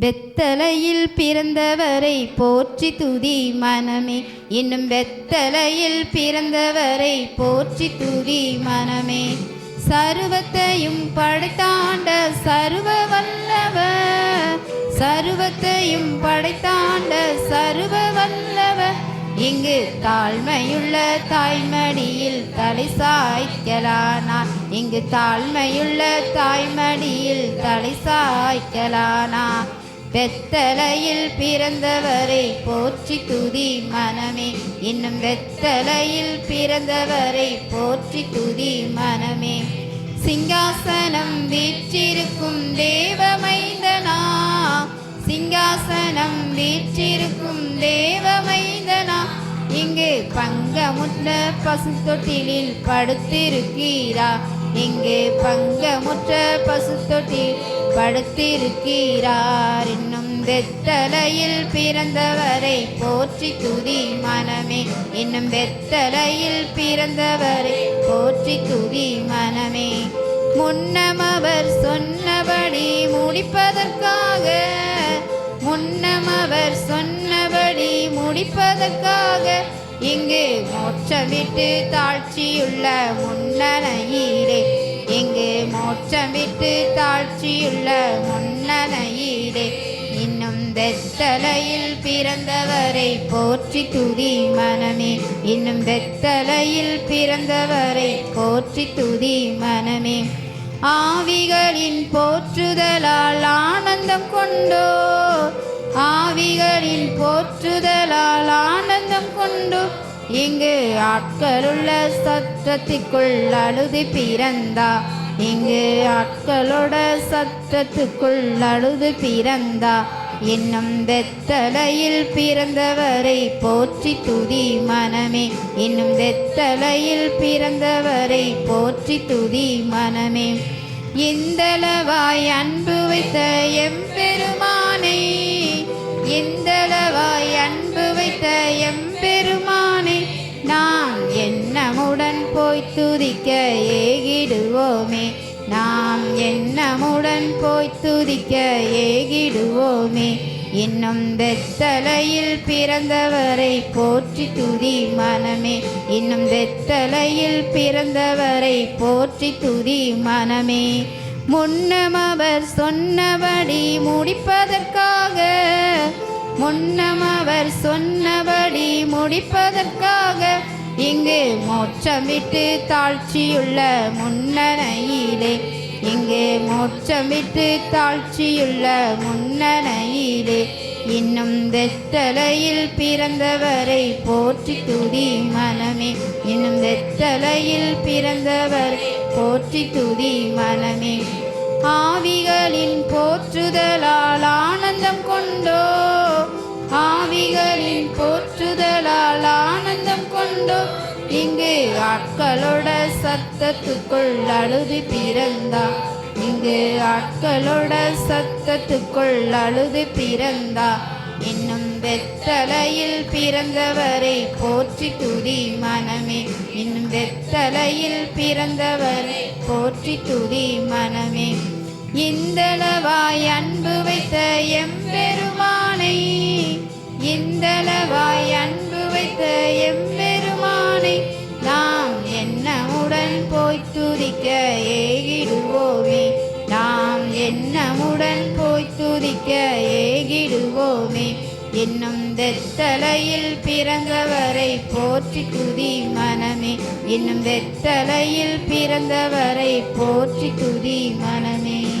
வெத்தலையில் பிறந்தவரை போற்றி துதி மனமே. இன்னும் வெத்தலையில் பிறந்தவரை போற்றி துதி மனமே. சருவத்தையும் படைத்தாண்ட சருவ வல்லவர். சருவத்தையும் படைத்தாண்ட சருவ வல்லவர். இங்கு தாழ்மையுள்ள தாய்மடியில் தலை சாய்க்கலானார். இங்கு தாழ்மையுள்ள தாய்மடியில் தலை சாய்க்கலானா வெத்தலையில் பிறந்தவரை போற்றி துதி மனமே. இன்னும் வெத்தலையில் பிறந்தவரை போற்றி துதி மனமே. சிங்காசனம் வீற்றிருக்கும் தேவமைந்தனா. சிங்காசனம் வீற்றிருக்கும் தேவமைந்தனா. இங்கு பங்கமுற்ற பசுத்தொட்டிலில் படுத்திருக்கிறா. இங்கு பங்கமுற்ற பசுத்தொட்டில் படுத்திருக்கிறார். இன்னும் வெத்தலையில் பிறந்தவரை போற்றி துதி மனமே. இன்னும் வெத்தலையில் பிறந்தவரை போற்றி துதி மனமே. முன்னமவர் சொன்னபடி முடிப்பதற்காக முன்னமவர் சொன்னபடி முடிப்பதற்காக இங்கு மோட்சமிட்டு தாழ்ச்சியுள்ள முன்னணையிலே இங்கு மோட்சமிட்டு தாழ்ச்சியுள்ள முன்னணையிலே இன்னும் வெத்தலையில் பிறந்தவரை போற்றி துதி மனமே. இன்னும் வெத்தலையில் பிறந்தவரை போற்றி துதி மனமே. ஆவிகளின் போற்றுதலால் ஆனந்தம் கொண்டோ? ஆவிகளின் போற்றுதலால் ஆனந்தம் கொண்டு? இங்கு ஆட்களுள்ள சத்தத்திற்குள் அழுது பிறந்தா? இங்கு ஆட்களோட சத்தத்துக்குள் அழுது பிறந்தா. இன்னும் தெத்தலையில் பிறந்தவரை போற்றி துதி மனமே. இன்னும் தெத்தலையில் பிறந்தவரை போற்றி துதி மனமே. இந்தளவாய் அன்பு வைத்த பெருமா போய் துதிக்க ஏகிடுவோமே. நாம் எண்ணமுடன் போய் துதிக்க ஏகிடுவோமே. இன்னும் வெத்தலையில் பிறந்தவரை போற்றி துதி மனமே. இன்னும் வெத்தலையில் பிறந்தவரை போற்றி துதி மனமே. முன்னம் அவர் சொன்னபடி முடிப்பதற்காக முன்னம் அவர் சொன்னபடி முடிப்பதற்காக இங்கு மோட்சமிட்டு தாழ்ச்சியுள்ள முன்னணையிலே இங்கு மோட்சமிட்டு தாழ்ச்சியுள்ள முன்னணையிலே இன்னும் வெத்தலையில் பிறந்தவரை போற்றி துதி மனமே இன்னும் வெத்தலையில் பிறந்தவர் போற்றி துதி மனமே. ஆவிகளின் போற்றுதலால் ஆனந்தம் கொண்டோ ஆவிகளின் போற்றுதல் ஆனந்தம் இங்கு ஆட்களோட சத்தத்துக்குள் அழுது பிறந்தா? இங்கு ஆட்களோட சத்தத்துக்குள் அழுது பிறந்தா? இன்னும் வெத்தலையில் பிறந்தவரை போற்றி துதி மனமே. இன்னும் வெத்தலையில் பிறந்தவரை போற்றி துதி மனமே. இந்தளவாய் அன்பு வைத்த எம் எண்ணமுடன் போய் துதிக்க ஏகிடுவோமே. என்னும் வெத்தலையில் பிறந்தவரை போற்றி துதி மனமே. என்னும் வெத்தலையில் பிறந்தவரை போற்றி துதி மனமே.